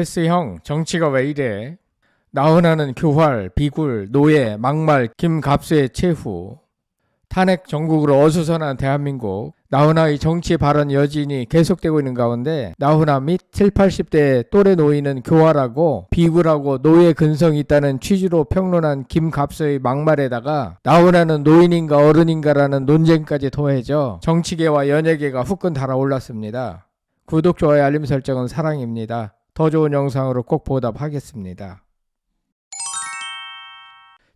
테스 형 정치가 왜 이래? 나훈아는 교활, 비굴, 노예, 막말, 김갑수의 최후. 탄핵 전국으로 어수선한 대한민국. 나훈아의 정치 발언 여진이 계속되고 있는 가운데 나훈아 및 7, 80대 또래 노인은 교활하고 비굴하고 노예 근성이 있다는 취지로 평론한 김갑수의 막말에다가 나훈아는 노인인가 어른인가라는 논쟁까지 더해져 정치계와 연예계가 후끈 달아올랐습니다. 구독, 좋아요, 알림 설정은 사랑입니다. 더 좋은 영상으로 꼭 보답하겠습니다.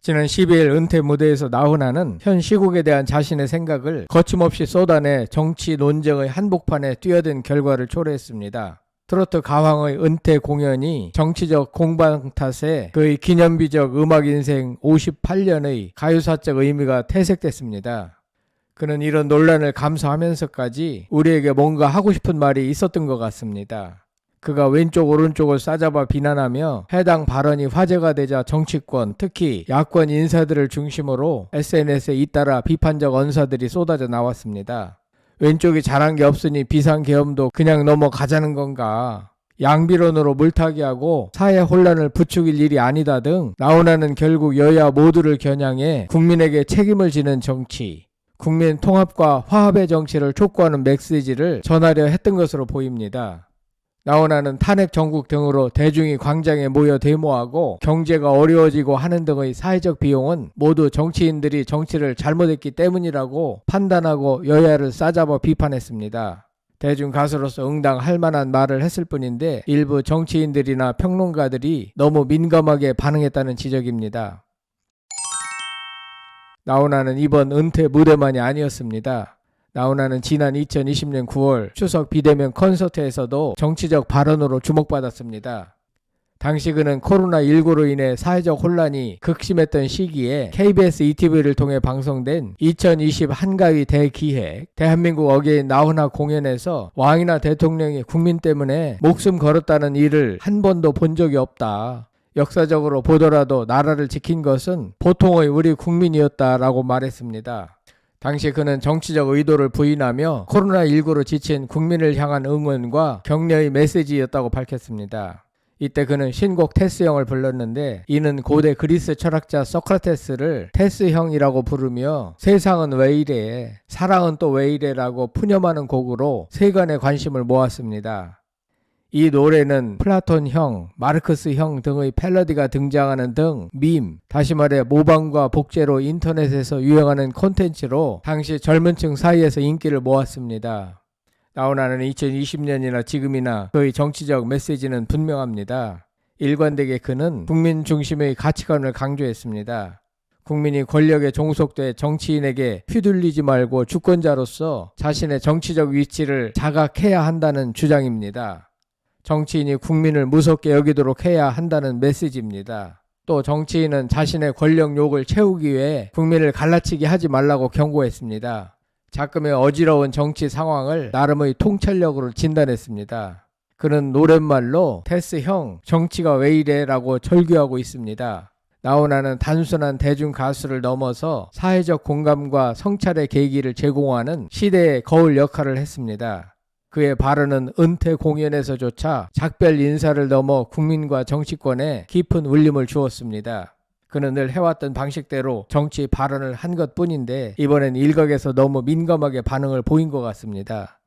지난 12일 은퇴 무대에서 나훈아는 현 시국에 대한 자신의 생각을 거침없이 쏟아내 정치 논쟁의 한복판에 뛰어든 결과를 초래했습니다. 트로트 가왕의 은퇴 공연이 정치적 공방 탓에 그의 기념비적 음악 인생 58년의 가요사적 의미가 퇴색됐습니다. 그는 이런 논란을 감수하면서까지 우리에게 뭔가 하고 싶은 말이 있었던 것 같습니다. 그가 왼쪽 오른쪽을 싸잡아 비난하며 해당 발언이 화제가 되자 정치권 특히 야권 인사들을 중심으로 SNS에 잇따라 비판적 언사들이 쏟아져 나왔습니다. 왼쪽이 잘한 게 없으니 비상계엄도 그냥 넘어가자는 건가? 양비론으로 물타기하고 사회 혼란을 부추길 일이 아니다 등 나오나는 결국 여야 모두를 겨냥해 국민에게 책임을 지는 정치, 국민 통합과 화합의 정치를 촉구하는 메시지를 전하려 했던 것으로 보입니다. 나오나는 탄핵 전국 등으로 대중이 광장에 모여 데모하고 경제가 어려워지고 하는 등의 사회적 비용은 모두 정치인들이 정치를 잘못했기 때문이라고 판단하고 여야를 싸잡아 비판했습니다. 대중 가수로서 응당할 만한 말을 했을 뿐인데 일부 정치인들이나 평론가들이 너무 민감하게 반응했다는 지적입니다. 나오나는 이번 은퇴 무대만이 아니었습니다. 나훈아는 지난 2020년 9월 추석 비대면 콘서트에서도 정치적 발언으로 주목받았습니다. 당시 그는 코로나19로 인해 사회적 혼란이 극심했던 시기에 KBS ETV를 통해 방송된 2020 한가위 대기획 대한민국 어게인 나훈아 공연에서 왕이나 대통령이 국민 때문에 목숨 걸었다는 일을 한 번도 본 적이 없다. 역사적으로 보더라도 나라를 지킨 것은 보통의 우리 국민이었다라고 말했습니다. 당시 그는 정치적 의도를 부인하며 코로나19로 지친 국민을 향한 응원과 격려의 메시지였다고 밝혔습니다. 이때 그는 신곡 테스형을 불렀는데 이는 고대 그리스 철학자 소크라테스를 테스형이라고 부르며 세상은 왜 이래 사랑은 또 왜 이래라고 푸념하는 곡으로 세간의 관심을 모았습니다. 이 노래는 플라톤형, 마르크스형 등의 팰러디가 등장하는 등 밈, 다시 말해 모방과 복제로 인터넷에서 유행하는 콘텐츠로 당시 젊은 층 사이에서 인기를 모았습니다. 나훈아는 2020년이나 지금이나 그의 정치적 메시지는 분명합니다. 일관되게 그는 국민 중심의 가치관을 강조했습니다. 국민이 권력에 종속돼 정치인에게 휘둘리지 말고 주권자로서 자신의 정치적 위치를 자각해야 한다는 주장입니다. 정치인이 국민을 무섭게 여기도록 해야 한다는 메시지입니다. 또 정치인은 자신의 권력욕을 채우기 위해 국민을 갈라치게 하지 말라고 경고했습니다. 자금의 어지러운 정치 상황을 나름의 통찰력으로 진단했습니다. 그는 노랫말로 테스 형 정치가 왜 이래 라고 절규하고 있습니다. 나훈아는 단순한 대중 가수를 넘어서 사회적 공감과 성찰의 계기를 제공하는 시대의 거울 역할을 했습니다. 그의 발언은 은퇴 공연에서조차 작별 인사를 넘어 국민과 정치권에 깊은 울림을 주었습니다. 그는 늘 해왔던 방식대로 정치 발언을 한 것 뿐인데 이번엔 일각에서 너무 민감하게 반응을 보인 것 같습니다.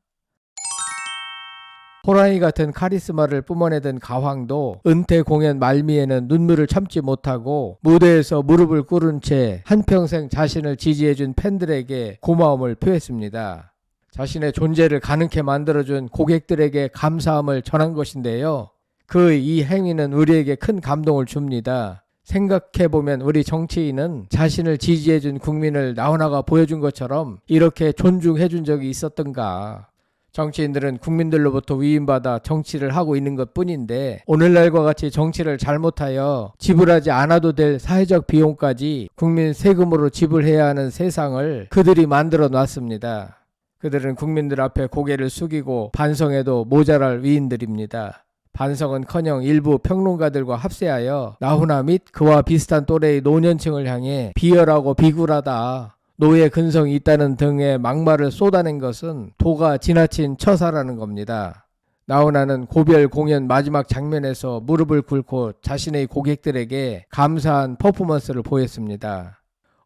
호랑이 같은 카리스마를 뿜어내던 가황도 은퇴 공연 말미에는 눈물을 참지 못하고 무대에서 무릎을 꿇은 채 한평생 자신을 지지해준 팬들에게 고마움을 표했습니다. 자신의 존재를 가능케 만들어준 고객들에게 감사함을 전한 것인데요. 그 이 행위는 우리에게 큰 감동을 줍니다. 생각해보면 우리 정치인은 자신을 지지해준 국민을 나훈아가 보여준 것처럼 이렇게 존중해준 적이 있었던가. 정치인들은 국민들로부터 위임받아 정치를 하고 있는 것 뿐인데 오늘날과 같이 정치를 잘못하여 지불하지 않아도 될 사회적 비용까지 국민 세금으로 지불해야 하는 세상을 그들이 만들어 놨습니다. 그들은 국민들 앞에 고개를 숙이고 반성해도 모자랄 위인들입니다. 반성은커녕 일부 평론가들과 합세하여 나훈아 및 그와 비슷한 또래의 노년층을 향해 비열하고 비굴하다. 노예 근성이 있다는 등의 막말을 쏟아낸 것은 도가 지나친 처사라는 겁니다. 나훈아는 고별 공연 마지막 장면에서 무릎을 꿇고 자신의 고객들에게 감사한 퍼포먼스를 보였습니다.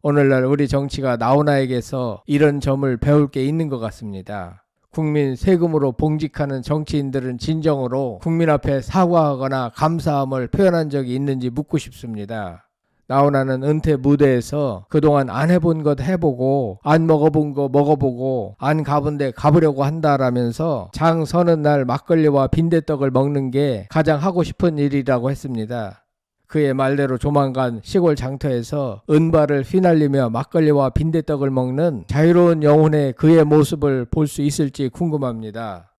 오늘날 우리 정치가 나훈아에게서 이런 점을 배울 게 있는 것 같습니다. 국민 세금으로 봉직하는 정치인들은 진정으로 국민 앞에 사과하거나 감사함을 표현한 적이 있는지 묻고 싶습니다. 나훈아는 은퇴 무대에서 그동안 안 해본 것 해보고 안 먹어본 거 먹어보고 안 가본 데 가보려고 한다라면서 장 서는 날 막걸리와 빈대떡을 먹는 게 가장 하고 싶은 일이라고 했습니다. 그의 말대로 조만간 시골 장터에서 은발을 휘날리며 막걸리와 빈대떡을 먹는 자유로운 영혼의 그의 모습을 볼 수 있을지 궁금합니다.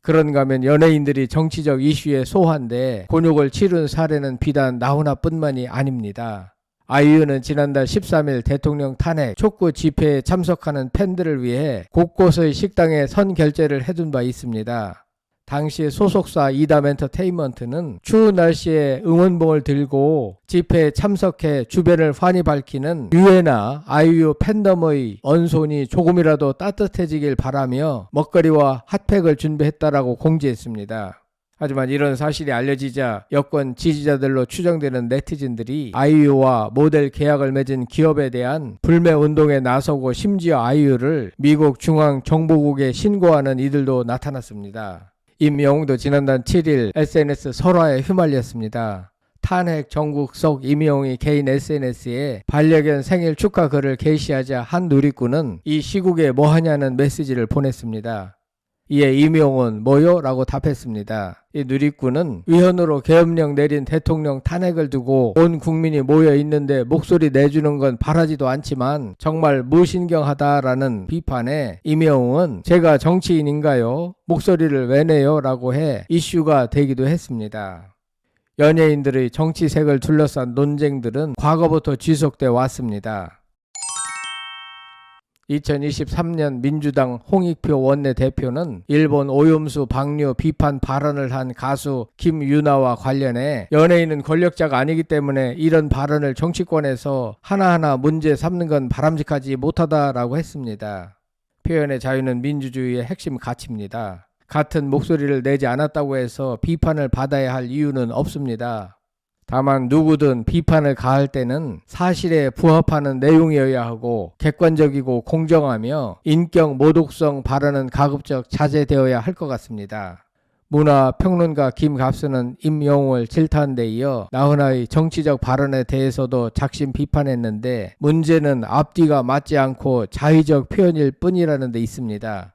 그런가 하면 연예인들이 정치적 이슈에 소환돼 곤욕을 치른 사례는 비단 나훈아뿐만이 아닙니다. 아이유는 지난달 13일 대통령 탄핵 촉구 집회에 참석하는 팬들을 위해 곳곳의 식당에 선 결제를 해둔 바 있습니다. 당시 소속사 이담 엔터테인먼트는 추운 날씨에 응원봉을 들고 집회에 참석해 주변을 환히 밝히는 유해나 아이유 팬덤의 언손이 조금이라도 따뜻해지길 바라며 먹거리와 핫팩을 준비했다라고 공지했습니다. 하지만 이런 사실이 알려지자 여권 지지자들로 추정되는 네티즌들이 아이유와 모델 계약을 맺은 기업에 대한 불매 운동에 나서고 심지어 아이유를 미국 중앙 정보국에 신고하는 이들도 나타났습니다. 임영웅도 지난달 7일 SNS 설화에 휘말렸습니다. 탄핵 전국 속 임영웅이 개인 SNS에 반려견 생일 축하 글을 게시하자 한 누리꾼은 이 시국에 뭐하냐는 메시지를 보냈습니다. 이에 임용은 뭐요? 라고 답했습니다. 이 누리꾼은 위헌으로 계엄령 내린 대통령 탄핵을 두고 온 국민이 모여 있는데 목소리 내주는 건 바라지도 않지만 정말 무신경하다라는 비판에 임영웅은 제가 정치인인가요? 목소리를 왜 내요? 라고 해 이슈가 되기도 했습니다. 연예인들의 정치색을 둘러싼 논쟁들은 과거부터 지속돼 왔습니다. 2023년 민주당 홍익표 원내대표는 일본 오염수 방류 비판 발언을 한 가수 김유나와 관련해 연예인은 권력자가 아니기 때문에 이런 발언을 정치권에서 하나하나 문제 삼는 건 바람직하지 못하다라고 했습니다. 표현의 자유는 민주주의의 핵심 가치입니다. 같은 목소리를 내지 않았다고 해서 비판을 받아야 할 이유는 없습니다. 다만 누구든 비판을 가할 때는 사실에 부합하는 내용이어야 하고 객관적이고 공정하며 인격 모독성 발언은 가급적 자제되어야 할 것 같습니다. 문화 평론가 김갑수는 임영웅을 질타한 데 이어 나훈아의 정치적 발언에 대해서도 작심 비판했는데 문제는 앞뒤가 맞지 않고 자의적 표현일 뿐이라는 데 있습니다.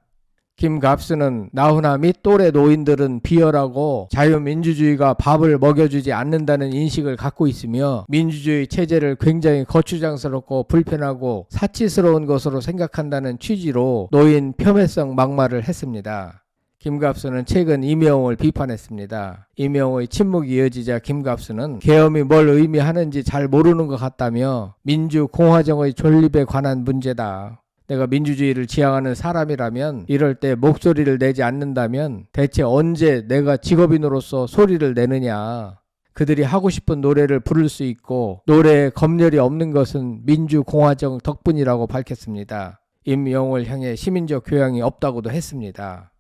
김갑수는 나훈아 및 또래 노인들은 비열하고 자유민주주의가 밥을 먹여주지 않는다는 인식을 갖고 있으며 민주주의 체제를 굉장히 거추장스럽고 불편하고 사치스러운 것으로 생각한다는 취지로 노인 폄훼성 막말을 했습니다. 김갑수는 최근 이명웅을 비판했습니다. 이명웅의 침묵이 이어지자 김갑수는 계엄이 뭘 의미하는지 잘 모르는 것 같다며 민주공화정의 존립에 관한 문제다. 내가 민주주의를 지향하는 사람이라면 이럴 때 목소리를 내지 않는다면 대체 언제 내가 직업인으로서 소리를 내느냐. 그들이 하고 싶은 노래를 부를 수 있고 노래에 검열이 없는 것은 민주공화정 덕분이라고 밝혔습니다. 임영웅을 향해 시민적 교양이 없다고도 했습니다.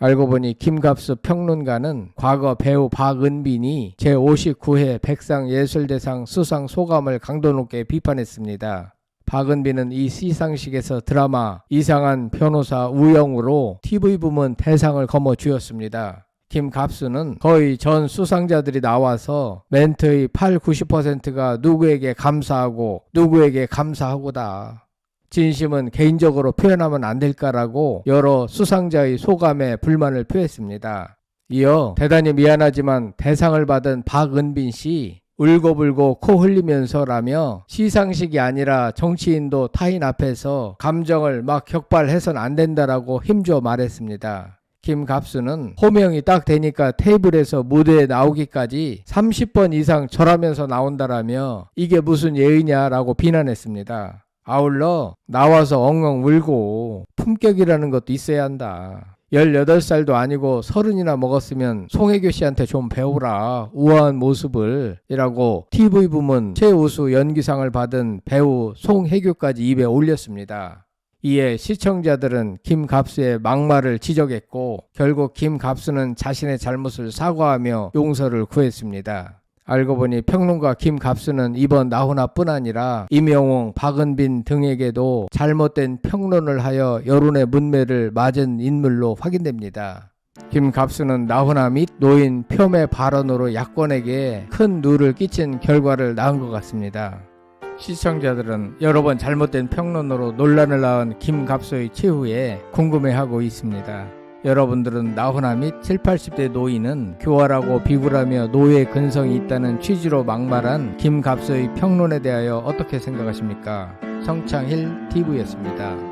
알고 보니 김갑수 평론가는 과거 배우 박은빈이 제59회 백상예술대상 수상 소감을 강도 높게 비판했습니다. 박은빈은 이 시상식에서 드라마 이상한 변호사 우영우로 TV 부문 대상을 거머 쥐었습니다. 김갑수는 거의 전 수상자들이 나와서 멘트의 8, 90%가 누구에게 감사하고 누구에게 감사하고다. 진심은 개인적으로 표현하면 안 될까라고 여러 수상자의 소감에 불만을 표했습니다. 이어 대단히 미안하지만 대상을 받은 박은빈 씨 울고불고 코 흘리면서라며 시상식이 아니라 정치인도 타인 앞에서 감정을 막 격발해선 안 된다라고 힘줘 말했습니다. 김갑수는 호명이 딱 되니까 테이블에서 무대에 나오기까지 30번 이상 절하면서 나온다라며 이게 무슨 예의냐라고 비난했습니다. 아울러 나와서 엉엉 울고 품격이라는 것도 있어야 한다. 18살도 아니고 서른이나 먹었으면 송혜교 씨한테 좀 배우라. 우아한 모습을. 이라고 TV 부문 최우수 연기상을 받은 배우 송혜교까지 입에 올렸습니다. 이에 시청자들은 김갑수의 막말을 지적했고 결국 김갑수는 자신의 잘못을 사과하며 용서를 구했습니다. 알고 보니 평론가 김갑수는 이번 나훈아뿐 아니라 임영웅, 박은빈 등에게도 잘못된 평론을 하여 여론의 문매를 맞은 인물로 확인됩니다. 김갑수는 나훈아 및 노인 폄훼 발언으로 야권에게 큰 누를 끼친 결과를 낳은 것 같습니다. 시청자들은 여러 번 잘못된 평론으로 논란을 낳은 김갑수의 최후에 궁금해하고 있습니다. 여러분들은 나훈아 및 7, 80대 노인은 교활하고 비굴하며 노예 근성이 있다는 취지로 막말한 김갑수의 평론에 대하여 어떻게 생각하십니까? 성창힐 TV였습니다.